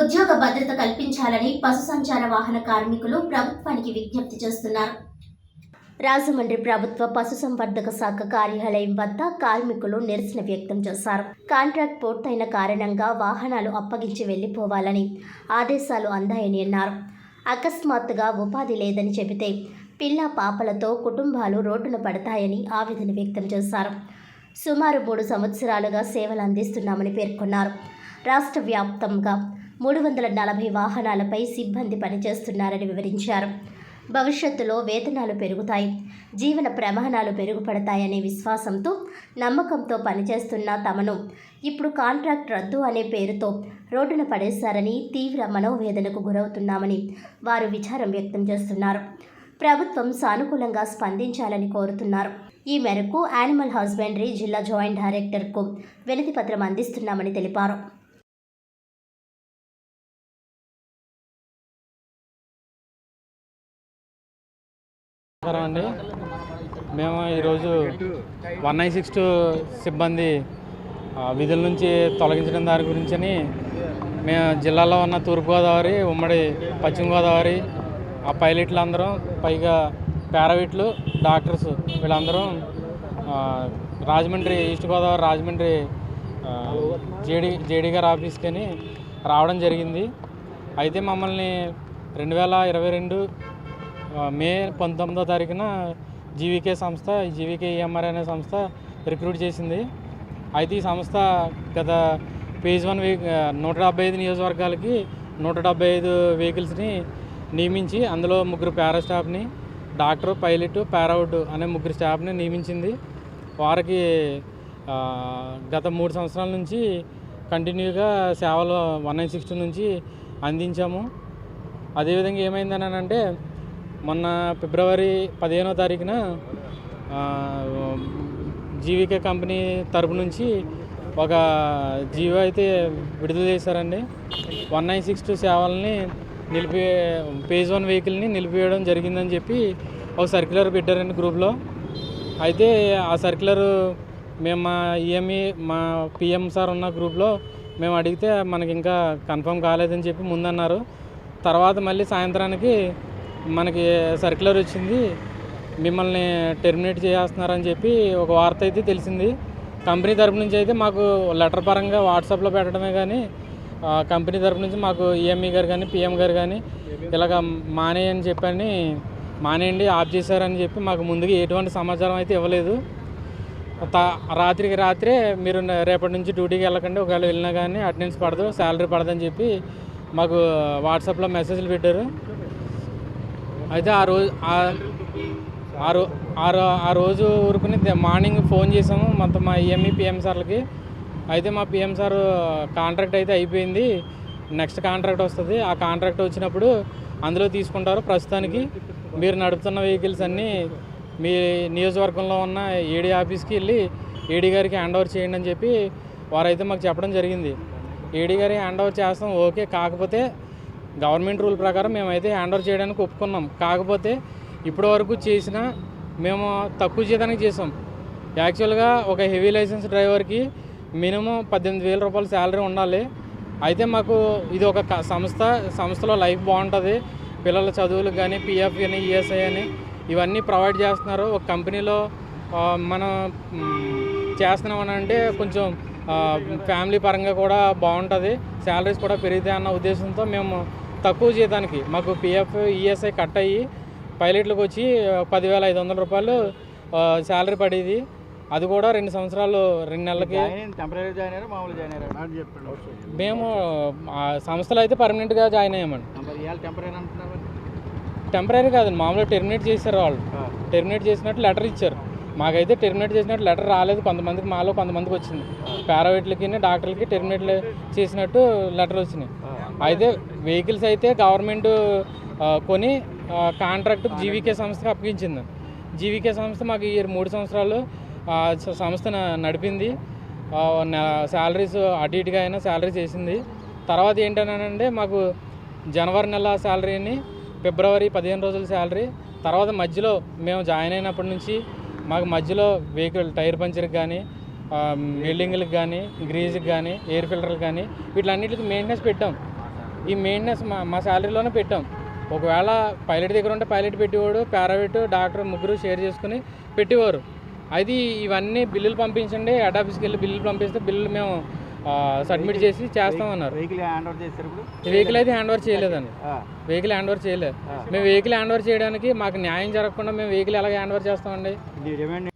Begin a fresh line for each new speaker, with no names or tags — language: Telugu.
ఉద్యోగ భద్రత కల్పించాలని పశు సంచార వాహన కార్మికులు ప్రభుత్వానికి విజ్ఞప్తి చేస్తున్నారు. రాజమండ్రి ప్రభుత్వ పశుసంవర్ధక శాఖ కార్యాలయం వద్ద కార్మికులు నిరసన వ్యక్తం చేశారు. కాంట్రాక్ట్ పూర్తయిన కారణంగా వాహనాలు అప్పగించి వెళ్ళిపోవాలని ఆదేశాలు అందాయని అన్నారు. అకస్మాత్తుగా ఉపాధి లేదని చెబితే పిల్ల పాపలతో కుటుంబాలు రోడ్డున పడతాయని ఆవేదన వ్యక్తం చేశారు. సుమారు మూడు సంవత్సరాలుగా సేవలు అందిస్తున్నామని పేర్కొన్నారు. రాష్ట్ర వ్యాప్తంగా మూడు వందల నలభై వాహనాలపై సిబ్బంది పనిచేస్తున్నారని వివరించారు. భవిష్యత్తులో వేతనాలు పెరుగుతాయి జీవన ప్రమాణాలు పెరుగుపడతాయనే విశ్వాసంతో నమ్మకంతో పనిచేస్తున్న తమను ఇప్పుడు కాంట్రాక్ట్ రద్దు అనే పేరుతో రోడ్డున పడేశారని తీవ్ర మనోవేదనకు గురవుతున్నామని వారు విచారం వ్యక్తం చేస్తున్నారు. ప్రభుత్వం సానుకూలంగా స్పందించాలని కోరుతున్నారు. ఈ మేరకు యానిమల్ హస్బెండరీ జిల్లా జాయింట్ డైరెక్టర్కు వినతి పత్రం అందిస్తున్నామని తెలిపారు.
నమస్కారం అండి. మేము ఈరోజు వన్ నైన్ సిక్స్ టూ సిబ్బంది విధుల నుంచి తొలగించడం దాని గురించని మేము జిల్లాలో ఉన్న తూర్పుగోదావరి ఉమ్మడి పశ్చిమ గోదావరి ఆ పైలట్లు అందరం పైగా పారావిట్లు doctors వీళ్ళందరం Rajahmundry east Godavari Rajahmundry JD JD గారి ఆఫీస్కి రావడం జరిగింది. అయితే మమ్మల్ని రెండు వేల ఇరవై రెండు మే పంతొమ్మిదో తారీఖున జీవికే సంస్థ జీవికే ఈఎంఆర్ అనే సంస్థ రిక్రూట్ చేసింది. అయితే ఈ సంస్థ గత పేజ్ వన్ వెహి నూట డెబ్బై ఐదు నియోజకవర్గాలకి నూట డెబ్బై ఐదు వెహికల్స్ని నియమించి అందులో ముగ్గురు పారా స్టాఫ్ని డాక్టర్ పైలట్ పారావుడ్ అనే ముగ్గురు స్టాఫ్ని నియమించింది. వారికి గత మూడు సంవత్సరాల నుంచి కంటిన్యూగా సేవలు వన్ నైన్ సిక్స్టీ నుంచి అందించాము. అదేవిధంగా ఏమైందని అంటే మొన్న ఫిబ్రవరి పదిహేనో తారీఖున జీవిక జీవికే కంపెనీ తరపు నుంచి ఒక జీవో అయితే విడుదల చేశారండి. వన్ నైన్ సిక్స్ టూ సేవల్ని నిలిపి పేజ్ వన్ వెహికల్ని నిలిపివేయడం జరిగిందని చెప్పి ఒక సర్క్యులర్ పెట్టారండి గ్రూప్లో. అయితే ఆ సర్క్యులర్ మేము మా ఈఎంఈ మా పిఎం సార్ ఉన్న గ్రూప్లో మేము అడిగితే మనకి ఇంకా కన్ఫర్మ్ కాలేదని చెప్పి ముందన్నారు. తర్వాత మళ్ళీ సాయంత్రానికి మనకి సర్క్యులర్ వచ్చింది. మిమ్మల్ని టెర్మినేట్ చేస్తున్నారని చెప్పి ఒక వార్త అయితే తెలిసింది. కంపెనీ తరపు నుంచి అయితే మాకు లెటర్ పరంగా వాట్సాప్లో పెట్టడమే కానీ కంపెనీ తరపు నుంచి మాకు ఈఎంఈ గారు కానీ పిఎం గారు కానీ ఇలాగ మానేయని చెప్పని మానేయండి ఆఫ్ చేశారని చెప్పి మాకు ముందుగా ఎటువంటి సమాచారం అయితే ఇవ్వలేదు. రాత్రికి రాత్రే మీరు రేపటి నుంచి డ్యూటీకి వెళ్ళకండి. ఒకవేళ వెళ్ళినా కానీ అటెండెన్స్ పడదు శాలరీ పడదని చెప్పి మాకు వాట్సాప్లో మెసేజ్లు పెట్టారు. అయితే ఆ రోజు ఆ- రో ఆ రో- ఆ రోజు ఊరుకుని మార్నింగ్ ఫోన్ చేసాము మొత్తం మా ఈఎంఈ పిఎం సార్లకి. అయితే మా పిఎం సార్ కాంట్రాక్ట్ అయితే అయిపోయింది. నెక్స్ట్ కాంట్రాక్ట్ వస్తుంది. ఆ కాంట్రాక్ట్ వచ్చినప్పుడు అందులో తీసుకుంటారు. ప్రస్తుతానికి మీరు నడుపుతున్న వెహికల్స్ అన్నీ మీ నియోజకవర్గంలో ఉన్న ఏడీ ఆఫీస్కి వెళ్ళి ఏడీ గారికి హ్యాండ్ ఓవర్ చేయండి అని చెప్పి వారైతే మాకు చెప్పడం జరిగింది. ఏడీ గారికి హ్యాండ్ ఓవర్ చేస్తాం. ఓకే. కాకపోతే గవర్నమెంట్ రూల్ ప్రకారం మేమైతే హ్యాండ్ ఓవర్ చేయడానికి ఒప్పుకున్నాం. కాకపోతే ఇప్పటి వరకు చేసిన మేము తక్కువ జీతానికి చేసాం. యాక్చువల్గా ఒక హెవీ లైసెన్స్ డ్రైవర్కి మినిమం పద్దెనిమిది వేల రూపాయల శాలరీ ఉండాలి. అయితే మాకు ఇది ఒక సంస్థ సంస్థలో లైఫ్ బాగుంటుంది. పిల్లల చదువులకు కానీ పిఎఫ్ అని ఈఎస్ఐ అని ఇవన్నీ ప్రొవైడ్ చేస్తున్నారు. ఒక కంపెనీలో మనం చేస్తున్నామని అంటే కొంచెం ఫ్యామిలీ పరంగా కూడా బాగుంటుంది. శాలరీస్ కూడా పెరుగుతాయి అన్న ఉద్దేశంతో మేము తక్కువ జీతానికి మాకు పిఎఫ్ ఈఎస్ఐ కట్ అయ్యి పైలట్లకు వచ్చి పదివేల ఐదు వందల రూపాయలు శాలరీ పడేది. అది కూడా రెండు సంవత్సరాలు రెండు నెలలకి. మేము ఆ సంస్థలో అయితే పర్మనెంట్గా జాయిన్ అయ్యామండి.
టెంపరీ
కాదండి మామూలుగా టెర్మినేట్ చేశారు వాళ్ళు. టెర్మినేట్ చేసినట్టు లెటర్ ఇచ్చారు. మాకైతే టెర్మినేట్ చేసినట్టు లెటర్ రాలేదు. కొంతమందికి మాలో కొంతమందికి వచ్చింది. పారావెట్లకి డాక్టర్లకి టెర్మినేట్ చేసినట్టు లెటర్ వచ్చినాయి. అయితే వెహికల్స్ అయితే గవర్నమెంట్ కొని కాంట్రాక్ట్ జీవికే సంస్థకి అప్పగించింది. జీవికే సంస్థ మాకు ఈ మూడు సంవత్సరాలు సంస్థ నడిపింది. శాలరీస్ అటు ఇటుగా అయినా శాలరీస్ వేసింది తర్వాత ఏంటనంటే మాకు జనవరి నెల శాలరీని ఫిబ్రవరి పదిహేను రోజుల శాలరీ తర్వాత మధ్యలో మేము జాయిన్ అయినప్పటి నుంచి మాకు మధ్యలో వెహికల్ టైర్ పంచర్కి కానీ వెల్డింగ్లకు కానీ గ్రీజ్కి కానీ ఎయిర్ ఫిల్టర్లు కానీ వీటిలన్నిటికి మెయింటెనెన్స్ పెట్టాం. ఈ మెయింటెనెన్స్ మా మా శాలరీలోనే పెట్టాం. ఒకవేళ పైలట్ దగ్గర ఉంటే పైలట్ పెట్టేవాడు పారావెట్ డాక్టర్ ముగ్గురు షేర్ చేసుకుని పెట్టేవారు. అది ఇవన్నీ బిల్లులు పంపించండి హెడ్ ఆఫీస్కి వెళ్ళి బిల్లులు పంపిస్తే బిల్లులు మేము సబ్మిట్ చేసి చేస్తామన్నారు
వెహికల్
అయితే హ్యాండ్ ఓవర్ చేయలేదండి. వెహికల్ హ్యాండ్ ఓవర్ చేయలేదు. మేము వెహికల్ హ్యాండ్ ఓవర్ చేయడానికి మాకు న్యాయం జరగకుండా మేము వెహికల్ ఎలా హ్యాండ్ ఓవర్ చేస్తామండి